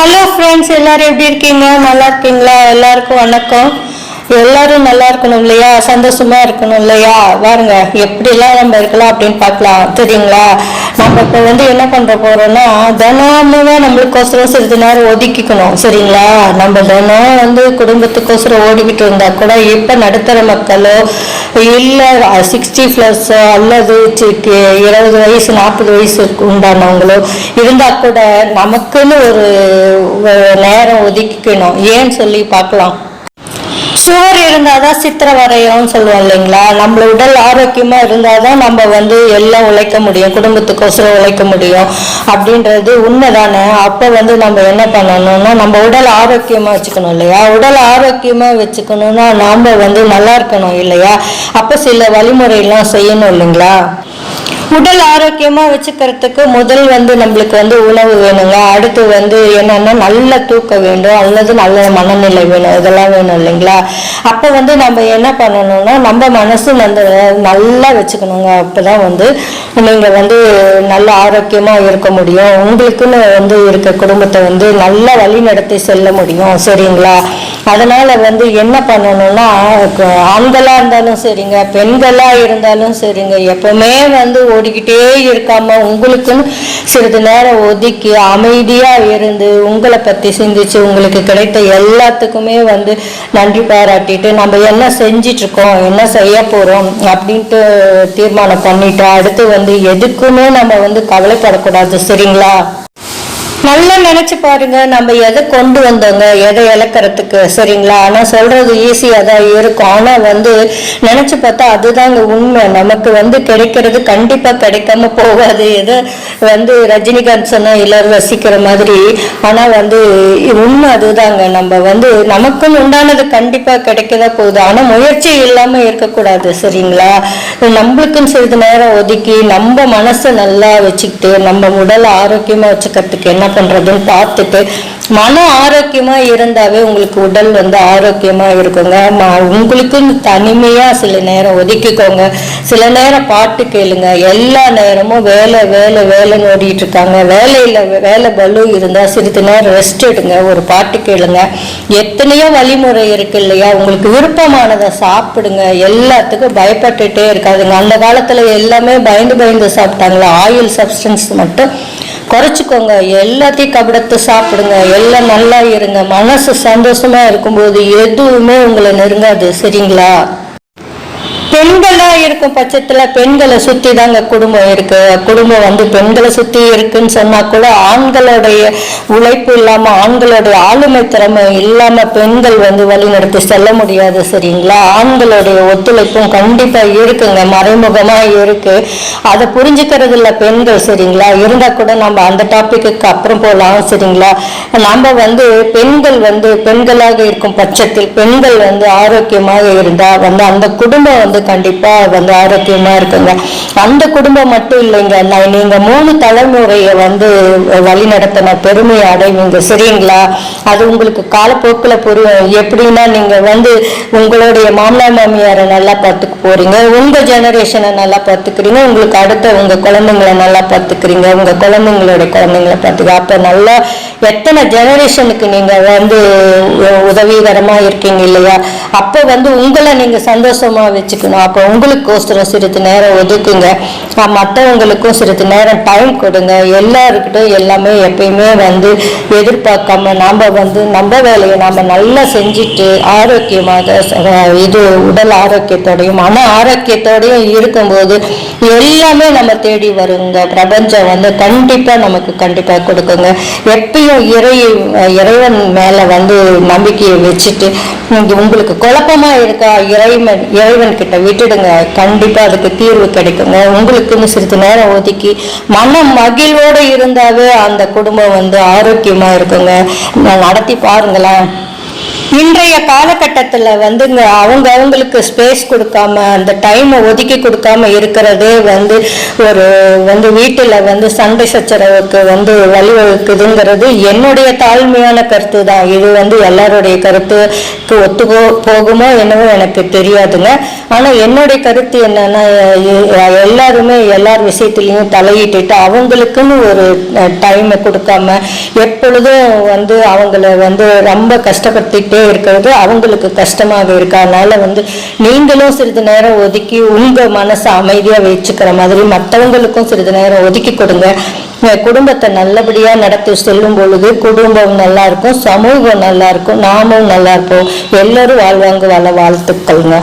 Hello friends எல்லாரும் எப்படி இருக்கீங்க? நல்லா இருக்கீங்களா? எல்லாருக்கும் வணக்கம். எல்லாரும் நல்லா இருக்கணும் இல்லையா? சந்தோஷமா இருக்கணும் இல்லையா? பாருங்க எப்படிலாம் நம்ம இருக்கலாம் அப்படின்னு பார்க்கலாம். தெரியுங்களா? நம்ம இப்போ வந்து என்ன பண்ற போறோம்னா தினமுமே நம்மளுக்கோசரம் சிறிது நேரம் ஒதுக்கிக்கணும் சரிங்களா? நம்ம தினம் வந்து குடும்பத்துக்கோசரம் ஓடிக்கிட்டு இருந்தா கூட இப்போ நடுத்தர மக்களோ இல்லை சிக்ஸ்டி ப்ளஸ் அல்லது இருபது வயசு நாற்பது வயசு உண்டானவங்களோ இருந்தால் கூட நமக்குன்னு ஒரு நேரம் ஒதுக்கிக்கணும். ஏன்னு சொல்லி பார்க்கலாம். சுவர் இருந்தால் தான் சித்திர வரையும்னு சொல்லுவோம் இல்லைங்களா? நம்மள உடல் ஆரோக்கியமாக இருந்தால் தான் நம்ம வந்து எல்லாம் உழைக்க முடியும் குடும்பத்துக்கோசரம் உழைக்க முடியும் அப்படின்றது உண்மைதானே? அப்போ வந்து நம்ம என்ன பண்ணணும்னா நம்ம உடல் ஆரோக்கியமாக வச்சுக்கணும் இல்லையா? உடல் ஆரோக்கியமாக வச்சுக்கணும்னா நாம் வந்து நல்லா இருக்கணும் இல்லையா? அப்போ சில வழிமுறையெல்லாம் செய்யணும் இல்லைங்களா? உடல் ஆரோக்கியமா வச்சுக்கிறதுக்கு முதல் வந்து நம்மளுக்கு வந்து உணவு வேணுங்க. அடுத்து வந்து என்னன்னா நல்ல தூக்கம் வேண்டும். அல்லது நல்ல மனநிலை வேணும். இதெல்லாம் வேணும் இல்லைங்களா? அப்போ வந்து நம்ம என்ன பண்ணணும்னா நம்ம மனசு வந்து நல்லா வச்சுக்கணுங்க. அப்பதான் வந்து நீங்க வந்து நல்ல ஆரோக்கியமா இருக்க முடியும். உங்களுக்குன்னு வந்து இருக்க குடும்பத்தை வந்து நல்ல வழி நடத்தி செல்ல முடியும். சரிங்களா? அதனால வந்து என்ன பண்ணணும்னா ஆண்களாக ஆண்களா இருந்தாலும் சரிங்க பெண்களா இருந்தாலும் சரிங்க. எப்பவுமே வந்து ஓடிக்கிட்டே இருக்காம உங்களுக்குன்னு சிறிது நேரம் ஒதுக்கி அமைதியா இருந்து உங்களை பத்தி சிந்திச்சு உங்களுக்கு கிடைத்த எல்லாத்துக்குமே வந்து நன்றி பாராட்டிட்டு நம்ம என்ன செஞ்சிட்டு இருக்கோம் என்ன செய்ய போறோம் அப்படின்ட்டு தீர்மானம் பண்ணிட்டு அடுத்து வந்து எதுக்குமே நம்ம வந்து கவலைப்படக்கூடாது. சரிங்களா? நல்லா நினைச்சு பாருங்க நம்ம எதை கொண்டு வந்தோங்க எதை இழக்கிறதுக்கு சரிங்களா? ஆனா சொல்றது ஈஸியா தான் இருக்கும். ஆனா வந்து நினைச்சு பார்த்தா அதுதாங்க உண்மை. நமக்கு வந்து கிடைக்கிறது கண்டிப்பா கிடைக்காம போகாது. எதை வந்து ரஜினிகாந்த் சொன்னா எல்லாரும் ரசிக்கிற மாதிரி. ஆனா வந்து உண்மை அதுதாங்க. நம்ம வந்து நமக்குன்னு உண்டானது கண்டிப்பா கிடைக்கதான் போகுது. ஆனா முயற்சி இல்லாம இருக்கக்கூடாது சரிங்களா? நம்மளுக்குன்னு சிறிது நேரம் ஒதுக்கி நம்ம மனசை நல்லா வச்சுக்கிட்டு நம்ம உடல் ஆரோக்கியமா வச்சுக்கிறதுக்கு என்ன பண்ணுறதுன்னு பார்த்துட்டு மன ஆரோக்கியமாக இருந்தாவே உங்களுக்கு உடல் வந்து ஆரோக்கியமாக இருக்குங்க. ம- உங்களுக்குன்னு தனிமையாக சில நேரம் ஒதுக்கிக்கோங்க. சில நேரம் பாட்டு கேளுங்க. எல்லா நேரமும் வேலை வேலை வேலைன்னு ஓடிட்டு இருக்காங்க. வேலையில் வேலை பலு இருந்தால் சிறிது நேரம் ரெஸ்ட் எடுங்க. ஒரு பாட்டு கேளுங்க. எத்தனையோ வழிமுறை இருக்கு இல்லையா? உங்களுக்கு விருப்பமானதை சாப்பிடுங்க. எல்லாத்துக்கும் பயப்பட்டுட்டே இருக்காதுங்க. அந்த காலத்தில் எல்லாமே பயந்து பயந்து சாப்பிட்டாங்களா? ஆயில் சப்ஸ்டன்ஸ் மட்டும் குறைச்சிக்கோங்க. எல்லாத்தையும் கபடத்து சாப்பிடுங்க. எல்லாம் நல்லா இருங்க. மனசு சந்தோஷமா இருக்கும்போது எதுவுமே உங்களை நெருங்காது. சரிங்களா? பெண்களா இருக்கும் பட்சத்துல பெண்களை சுத்தி தாங்க குடும்பம் இருக்கு. குடும்பம் வந்து பெண்களை சுத்தி இருக்குன்னு சொன்னா கூட ஆண்களுடைய உழைப்பு இல்லாம ஆண்களுடைய ஆளுமை திறமை இல்லாம பெண்கள் வந்து வழி நடத்தி செல்ல முடியாது சரிங்களா? ஆண்களுடைய ஒத்துழைப்பும் கண்டிப்பா இருக்குங்க மறைமுகமா இருக்கு. அதை புரிஞ்சுக்கிறது இல்ல பெண்கள் சரிங்களா? இருந்தா கூட நம்ம அந்த டாபிக்கு அப்புறம் போலாம் சரிங்களா? நம்ம வந்து பெண்கள் வந்து பெண்களாக இருக்கும் பட்சத்தில் பெண்கள் வந்து ஆரோக்கியமாக இருந்தா வந்து அந்த குடும்பம் வந்து கண்டிப்பா வந்து ஆரோக்கியமா இருக்குங்க. அந்த குடும்பம் மட்டும் இல்லைங்க. நான் நீங்க மூணு தலைமுறையை வந்து வழி நடத்தின பெருமையை அடைவீங்க. சரிங்களா? அது உங்களுக்கு காலப்போக்கில் புரியும். எப்படின்னா நீங்க வந்து உங்களுடைய மாமனார் மாமியாரை நல்லா பார்த்துக்க போறீங்க. உங்க ஜெனரேஷனை நல்லா பார்த்துக்கிறீங்க. உங்களுக்கு அடுத்த உங்க குழந்தைங்களை நல்லா பார்த்துக்கிறீங்க. உங்க குழந்தைங்களோட குழந்தைங்களை பார்த்துக்க. அப்ப நல்லா எத்தனை ஜெனரேஷனுக்கு நீங்க வந்து உ- உதவிகரமா இருக்கீங்க இல்லையா? அப்ப வந்து உங்களை நீங்க சந்தோஷமா வச்சுக்கணும் அப்போ உங்களுக்கோசரம் சிறிது நேரம் ஒதுக்குங்க. மற்றவங்களுக்கும் சிறிது நேரம் டைம் கொடுங்க. எல்லாருக்கிட்டும் எல்லாமே எப்பயுமே வந்து எதிர்பார்க்காம நாம் வந்து நம்ம வேலையை நாம் நல்லா செஞ்சுட்டு ஆரோக்கியமாக இது உடல் ஆரோக்கியத்தோடையும் மன ஆரோக்கியத்தோடையும் இருக்கும்போது எல்லாமே நம்ம தேடி வருங்க. பிரபஞ்சம் வந்து கண்டிப்பாக நமக்கு கண்டிப்பாக கொடுக்குங்க. எப்பயும் இறை இறைவன் மேலே வந்து நம்பிக்கையை வச்சுட்டு உங்களுக்கு குழப்பமா இருக்கா? இறைவன் இறைவன் கிட்ட விட்டுடுங்க. கண்டிப்பாக அதுக்கு தீர்வு கிடைக்குங்க. உங்களுக்குன்னு சிறிது நேரம் ஒதுக்கி மன மகிழ்வோடு இருந்தாவே அந்த குடும்பம் வந்து ஆரோக்கியமாக இருக்குங்க. நான் நடத்தி பாருங்களேன். இன்றைய காலகட்டத்தில் வந்துங்க அவங்க அவங்களுக்கு ஸ்பேஸ் கொடுக்காம அந்த டைமை ஒதுக்கி கொடுக்காம இருக்கிறதே வந்து ஒரு வந்து வீட்டில் வந்து சண்டை சச்சரவுக்கு வந்து வழிவகுக்குதுங்கிறது என்னுடைய தாழ்மையான கருத்து தான் இது வந்து எல்லாருடைய கருத்துக்கு ஒத்து போகுமோ என்னவோ எனக்கு தெரியாதுங்க. ஆனால் என்னுடைய கருத்து என்னன்னா எல்லாருமே எல்லார் விஷயத்துலையும் தலையிட்டுட்டு அவங்களுக்குன்னு ஒரு டைமை கொடுக்காம எப்பொழுதும் வந்து அவங்கள வந்து ரொம்ப கஷ்டப்படுத்திட்டு இருக்கிறது. அவங்களுக்கு கஷ்டமாக இருக்கு. அதனால வந்து நீங்களும் சிறிது நேரம் ஒதுக்கி உங்க மனசை அமைதியாக வச்சுக்கிற மாதிரி மற்றவங்களுக்கும் சிறிது நேரம் ஒதுக்கி கொடுங்க. குடும்பத்தை நல்லபடியாக நடத்தி செல்லும் பொழுது குடும்பம் நல்லா இருக்கும். சமூகம் நல்லா இருக்கும். நாமும் நல்லா இருப்போம். எல்லாரும் வாழ்வாங்க வாழ வாழ்த்துக்கள்ங்க.